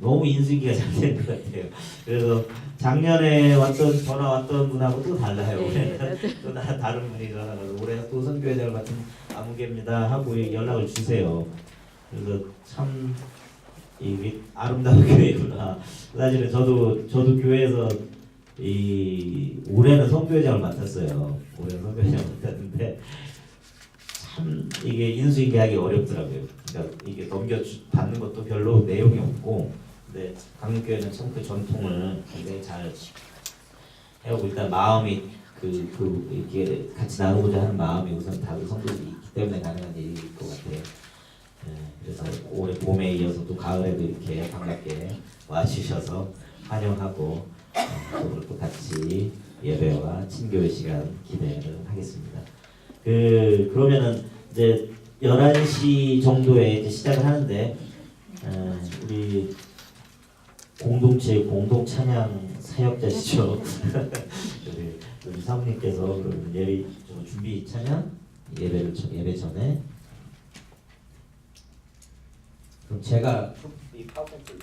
너무 인수기가 잘 된 것 같아요. 그래서 작년에 왔던 전화 왔던 분하고 또 달라요. 네, 올해는. 또 다, 다른 분이 전화가서 올해는 또 선교회장을 맡은 아무개입니다 하고 연락을 주세요. 그래서 참 이게 아름다운 교회구나. 사실은 저도 저도 교회에서 이 올해는 선교회장을 맡았어요. 올해는 선교회장을 맡았는데 참 이게 인수인계하기 어렵더라고요. 그러니까 이게 넘겨 주- 받는 것도 별로 내용이 없고, 근데 강릉교회는 참 그 전통을 굉장히 잘 해오고 일단 마음이 그, 그 이렇게 같이 나누고자 하는 마음이 우선 다른 성도들이 있기 때문에 가능한 일일 것 같아요. 예, 그래서 올해 봄에 이어서 또 가을에도 이렇게 반갑게 와주셔서 환영하고 어, 또 같이 예배와 친교회 시간 기대를 하겠습니다. 그 그러면은 이제 11시 정도에 이제 시작을 하는데 어, 우리 공동체 공동 찬양 사역자시죠. 우리 우리 사모님께서 그러면 예배 좀 준비 찬양 예배를 전- 예배 전에. 그럼 제가 이 파워포인트